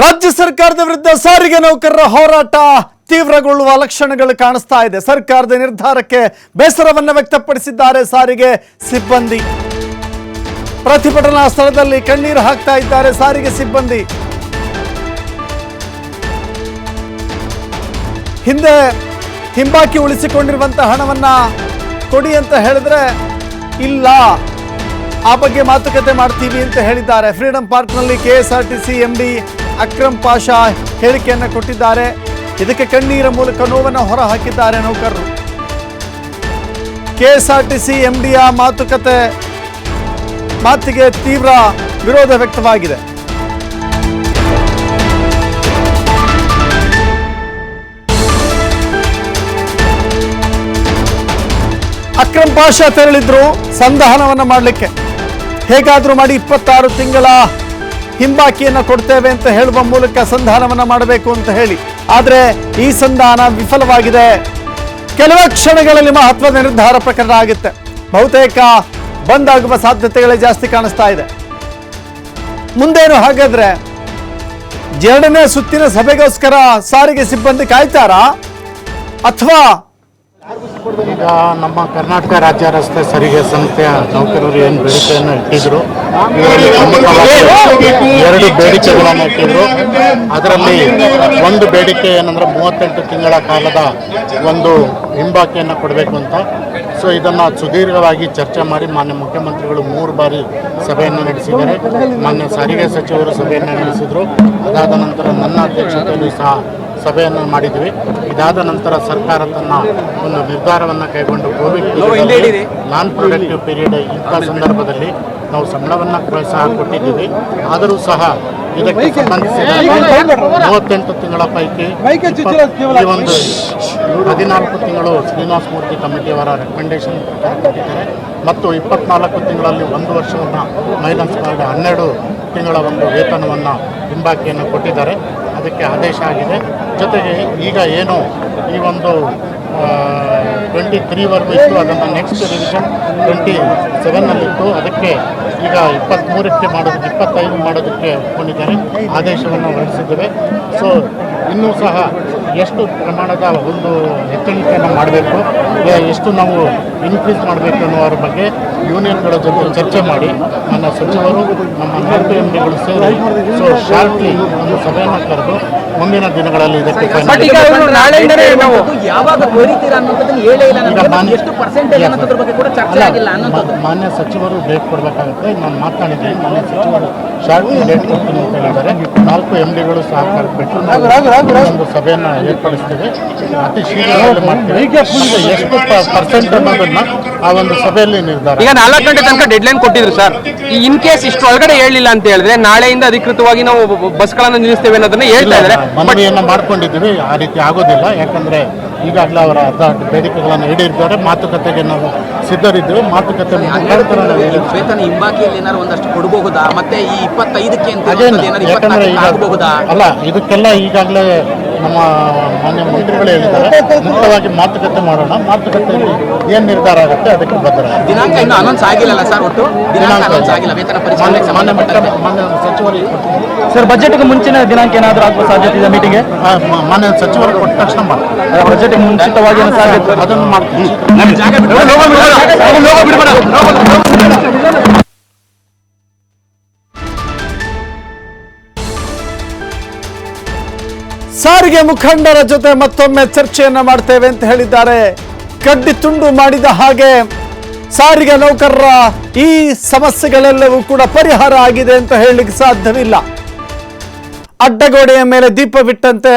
ರಾಜ್ಯ ಸರ್ಕಾರದ ವಿರುದ್ಧ ಸಾರಿಗೆ ನೌಕರರ ಹೋರಾಟ ತೀವ್ರಗೊಳ್ಳುವ ಲಕ್ಷಣಗಳು ಕಾಣಿಸ್ತಾ ಇದೆ. ಸರ್ಕಾರದ ನಿರ್ಧಾರಕ್ಕೆ ಬೇಸರವನ್ನು ವ್ಯಕ್ತಪಡಿಸಿದ್ದಾರೆ ಸಾರಿಗೆ ಸಿಬ್ಬಂದಿ. ಪ್ರತಿಭಟನಾ ಸ್ಥಳದಲ್ಲಿ ಕಣ್ಣೀರು ಹಾಕ್ತಾ ಇದ್ದಾರೆ ಸಾರಿಗೆ ಸಿಬ್ಬಂದಿ. ಹಿಂದೆ ಹಿಂಬಾಕಿ ಉಳಿಸಿಕೊಂಡಿರುವಂತಹ ಹಣವನ್ನ ಕೊಡಿ ಅಂತ ಹೇಳಿದ್ರೆ ಇಲ್ಲ. ಆ ಬಗ್ಗೆ ಮಾತುಕತೆ ಮಾಡ್ತೀವಿ ಅಂತ ಹೇಳಿದ್ದಾರೆ. ಫ್ರೀಡಂ ಪಾರ್ಕ್ನಲ್ಲಿ K S T C M D Akram Pasha ಹೇಳಿಕೆಯನ್ನು ಕೊಟ್ಟಿದ್ದಾರೆ. ಇದಕ್ಕೆ ಕಣ್ಣೀರ ಮೂಲಕ ನೋವನ್ನು ಹೊರಹಾಕಿದ್ದಾರೆ ನೌಕರರು. KSRTC S R T C M ಡಿಯ ಮಾತುಕತೆ ಮಾತಿಗೆ ತೀವ್ರ ವಿರೋಧ ವ್ಯಕ್ತವಾಗಿದೆ. ಅಕ್ರಮ್ ಪಾಷಾ ತೆರಳಿದ್ರು ಸಂಧಾನವನ್ನ ಮಾಡಲಿಕ್ಕೆ. ಹೇಗಾದರೂ ಮಾಡಿ ಇಪ್ಪತ್ತಾರು ತಿಂಗಳ ಹಿಂಬಾಕಿಯನ್ನ ಕೊಡ್ತೇವೆ ಅಂತ ಹೇಳುವ ಮೂಲಕ ಸಂಧಾನವನ್ನ ಮಾಡಬೇಕು ಅಂತ ಹೇಳಿ. ಆದರೆ ಈ ಸಂಧಾನ ವಿಫಲವಾಗಿದೆ. ಕೆಲವೇ ಕ್ಷಣಗಳಲ್ಲಿ ಮಹತ್ವದ ನಿರ್ಧಾರ ಪ್ರಕರಣ ಆಗುತ್ತೆ. ಬಹುತೇಕ ಬಂದಾಗುವ ಸಾಧ್ಯತೆಗಳೇ ಜಾಸ್ತಿ ಕಾಣಿಸ್ತಾ ಇದೆ. ಮುಂದೇನು ಹಾಗಾದ್ರೆ ಎರಡನೇ ಸುತ್ತಿನ ಸಭೆಗೋಸ್ಕರ ಸಾರಿಗೆ ಸಿಬ್ಬಂದಿ ಕಾಯ್ತಾರಾ? ಅಥವಾ ಈಗ ನಮ್ಮ ಕರ್ನಾಟಕ ರಾಜ್ಯ ರಸ್ತೆ ಸಾರಿಗೆ ಸಂಸ್ಥೆಯ ನೌಕರರು ಏನು ಬೇಡಿಕೆಯನ್ನು ಇಟ್ಟಿದ್ರು? ಎರಡು ಬೇಡಿಕೆಗಳನ್ನು ಇಟ್ಟಿದ್ರು. ಅದರಲ್ಲಿ ಒಂದು ಬೇಡಿಕೆ ಏನಂದ್ರೆ ಮೂವತ್ತೆಂಟು ತಿಂಗಳ ಕಾಲದ ಒಂದು ಹಿಂಬಾಕಿಯನ್ನು ಕೊಡಬೇಕು ಅಂತ. ಸೊ ಇದನ್ನು ಸುದೀರ್ಘವಾಗಿ ಚರ್ಚೆ ಮಾಡಿ ಮಾನ್ಯ ಮುಖ್ಯಮಂತ್ರಿಗಳು ಮೂರು ಬಾರಿ ಸಭೆಯನ್ನು ನಡೆಸಿದ್ದಾರೆ. ಮಾನ್ಯ ಸಾರಿಗೆ ಸಚಿವರು ಸಭೆಯನ್ನು ನಡೆಸಿದ್ರು. ಅದಾದ ನಂತರ ನನ್ನ ಅಧ್ಯಕ್ಷತೆಯಲ್ಲಿ ಸಹ ಸಭೆಯನ್ನು ಮಾಡಿದ್ವಿ. ಇದಾದ ನಂತರ ಸರ್ಕಾರ ತನ್ನ ಒಂದು ನಿರ್ಧಾರವನ್ನು ಕೈಗೊಂಡು ಕೋವಿಡ್ ನಾನ್ ಪ್ರೊಡಕ್ಟಿವ್ ಪೀರಿಯಡ್ ಇಂಥ ಸಂದರ್ಭದಲ್ಲಿ ನಾವು ಸಂಬಳವನ್ನು ಪ್ರೋತ್ಸಾಹ ಸಹ ಕೊಟ್ಟಿದ್ದೀವಿ. ಆದರೂ ಸಹ ಇದಕ್ಕೆ ಸಂಬಂಧಿಸಿದ ಮೂವತ್ತೆಂಟು ತಿಂಗಳ ಪೈಕಿ ಈ ಒಂದು ಹದಿನಾಲ್ಕು ತಿಂಗಳು ಶ್ರೀನಿವಾಸ ಮೂರ್ತಿ ಕಮಿಟಿಯವರ ರೆಕಮೆಂಡೇಶನ್ ಪ್ರಕಾರ ಕೊಟ್ಟಿದ್ದಾರೆ. ಮತ್ತು ಇಪ್ಪತ್ನಾಲ್ಕು ತಿಂಗಳಲ್ಲಿ ಒಂದು ವರ್ಷವನ್ನು ಮೈನಸ್ ಮಾಡಿ ಹನ್ನೆರಡು ತಿಂಗಳ ಒಂದು ವೇತನವನ್ನು ಹಿಂಬಾಕಿಯನ್ನು ಕೊಟ್ಟಿದ್ದಾರೆ. ಅದಕ್ಕೆ ಆದೇಶ ಆಗಿದೆ. ಜೊತೆಗೆ ಈಗ ಏನು ಈ ಒಂದು ಟ್ವೆಂಟಿ ತ್ರೀವರೆಗೂ ಇತ್ತು, ಅದನ್ನು ನೆಕ್ಸ್ಟ್ ರಿವಿಷನ್ ಟ್ವೆಂಟಿ ಸೆವೆನ್ನಲ್ಲಿತ್ತು ಅದಕ್ಕೆ ಈಗ ಇಪ್ಪತ್ತ್ಮೂರಕ್ಕೆ ಮಾಡೋದಕ್ಕೆ ಇಪ್ಪತ್ತೈದು ಮಾಡೋದಕ್ಕೆ ಒಪ್ಕೊಂಡಿದ್ದಾರೆ ಆದೇಶವನ್ನು ಹೊರಡಿಸಿದ್ದೇವೆ. ಸೊ ಇನ್ನೂ ಸಹ ಎಷ್ಟು ಪ್ರಮಾಣದ ಒಂದು ಎಚ್ಚರಿಕೆಯನ್ನು ಮಾಡಬೇಕು ಎಷ್ಟು ನಾವು ಇನ್ಕ್ರೀಸ್ ಮಾಡಬೇಕು ಅನ್ನೋದ್ರ ಬಗ್ಗೆ ಯೂನಿಯನ್ಗಳ ಜೊತೆ ಚರ್ಚೆ ಮಾಡಿ, ನನ್ನ ಸಚಿವರು ನಮ್ಮ ನಾಲ್ಕು ಎಂ ಡಿಗಳು ಸೇರಿ ಸೊ ಶಾರ್ಟ್ಲಿ ಒಂದು ಸಭೆಯನ್ನು ಕರೆದು ಮುಂದಿನ ದಿನಗಳಲ್ಲಿ ಇದಕ್ಕೆ ಬಟ್ final ಈಗ ಇವರು ನಾಳೆಯಿಂದನೇ ನಾವು ಯಾವಾಗ ಬರೀತೀರಾ ಅನ್ನೋದನ್ನ ಹೇಳೇ ಇಲ್ಲ. ಈಗ ಮಾನ್ಯ- ಎಷ್ಟು ಪರ್ಸೆಂಟೇಜ್ Yes, ಅನ್ನೋದ್ರ ಬಗ್ಗೆ ಕೂಡ ಚರ್ಚೆ ಆಗಿಲ್ಲ ಅನ್ನೋದು. ಮಾ- ಮಾನ್ಯ ಸಚಿವರು ಡೇಟ್ ಕೊಡಬೇಕಾಗುತ್ತೆ. ನಾನು ಮಾತನಾಡಿದ್ದೀನಿ ಮಾನ್ಯ ಸಚಿವರು ಶಾರ್ಟ್ ಡೇಟ್ ಕೊಡ್ತೀನಿ ಅಂತ ಹೇಳಿದ್ದಾರೆ. ನಾಲ್ಕು ಎಂ ಡಿಗಳು ಸಹ ಪೆಟ್ರೋಲ್ ಒಂದು ಸಭೆಯನ್ನು ಏರ್ಪಡಿಸ್ತೀವಿ. ಅತಿ ಶೀಘ್ರದಲ್ಲಿ ಮಾಡ್ತೀವಿ. ಮತ್ತೆ ಎಷ್ಟು ಪರ್ಸೆಂಟ್ ಅನ್ನೋದನ್ನ ಆ ಒಂದು ಸಭೆಯಲ್ಲಿ ನಿರ್ಧಾರ. ಈಗ ನಾಲ್ಕು ಗಂಟೆ ತನಕ ಡೆಡ್ ಲೈನ್ ಕೊಟ್ಟಿದ್ರು ಸರ್ ಇನ್ ಕೇಸ್ ಇಷ್ಟು ಒಳಗಡೆ ಹೇಳಿಲ್ಲ ಅಂತ ಹೇಳಿದ್ರೆ ನಾಳೆಯಿಂದ ಅಧಿಕೃತವಾಗಿ ನಾವು ಬಸ್ಗಳನ್ನು ನಿಲ್ಲಿಸ್ತೇವೆ ಅನ್ನೋದನ್ನ ಹೇಳ್ತಾ ಇದ್ದಾರೆ. ಮನವಿಯನ್ನು ಮಾಡ್ಕೊಂಡಿದ್ದೀವಿ. ಆ ರೀತಿ ಆಗೋದಿಲ್ಲ. ಯಾಕಂದ್ರೆ ಈಗಾಗಲೇ ಅವರ ಅರ್ಧ ಬೇಡಿಕೆಗಳನ್ನು ಈಡೇರಿದ್ದಾರೆ. ಮಾತುಕತೆಗೆ ನಾವು ಸಿದ್ಧರಿದ್ದೇವೆ. ಮಾತುಕತೆ ಮುಖಾಂತರ ನಾವು ವೇತನ ಹಿಂಬಾಕಿಯಲ್ಲಿ ಏನಾದ್ರು ಒಂದಷ್ಟು ಕೊಡಬಹುದಾ? ಮತ್ತೆ ಈ ಇಪ್ಪತ್ತೈದಕ್ಕೆ ಅಂತ ಅದೇನು ಯಾಕಂದ್ರೆ ಈಗ ಆಗಬಹುದಾ? ಅಲ್ಲ ಇದಕ್ಕೆಲ್ಲ ಈಗಾಗಲೇ ನಮ್ಮ ಮಾನ್ಯ ಮಂತ್ರಿಗಳು ಹೇಳಿದ್ದಾರೆ ಮುಕ್ತವಾಗಿ ಮಾತುಕತೆ ಮಾಡೋಣ ಮಾತುಕತೆಯಲ್ಲಿ ಏನು ನಿರ್ಧಾರ ಆಗುತ್ತೆ ಅದಕ್ಕೆ ಬರ್ತಾರೆ ದಿನಾಂಕ ಇನ್ನೂ ಅನೌನ್ಸ್ ಆಗಿಲ್ಲ ಸರ್ ಒಟ್ಟು ದಿನಾಂಕ ಅನೌನ್ಸ್ ಆಗಿಲ್ಲ ವೇತನ ಪರಿಶೀಲನೆ ಮಾನ್ಯ ಮುಖ್ಯ ಸಂಬಂಧಪಟ್ಟಂತೆ ಮಾನ್ಯ ಸಚಿವರಿಗೆ ಸರ್ ಬಜೆಟ್ಗೆ ಮುಂಚಿನ ದಿನಾಂಕ ಏನಾದರೂ ಆಗುವ ಸಾಧ್ಯತೆ ಇದೆ ಮೀಟಿಂಗ್ಗೆ ಆ, ಮಾನ್ಯ ಸಚಿವರು ಕೊಟ್ಟ ತಕ್ಷಣ ಮಾಡ್ತಾರೆ ಬಜೆಟ್ಗೆ ಮುಂಚಿತವಾಗಿ ಏನೋ ಸಾಧ್ಯತೆ ಅದನ್ನು ಮಾಡ್ತೀವಿ ಸಾರಿಗೆ ಮುಖಂಡರ ಜೊತೆ ಮತ್ತೊಮ್ಮೆ ಚರ್ಚೆಯನ್ನ ಮಾಡ್ತೇವೆ ಅಂತ ಹೇಳಿದ್ದಾರೆ. ಕಡ್ಡಿ ತುಂಡು ಮಾಡಿದ ಹಾಗೆ ಸಾರಿಗೆ ನೌಕರರ ಈ ಸಮಸ್ಯೆಗಳೆಲ್ಲವೂ ಕೂಡ ಪರಿಹಾರ ಆಗಿದೆ ಅಂತ ಹೇಳಲಿಕ್ಕೆ ಸಾಧ್ಯವಿಲ್ಲ. ಅಡ್ಡಗೋಡೆಯ ಮೇಲೆ ದೀಪ ಬಿಟ್ಟಂತೆ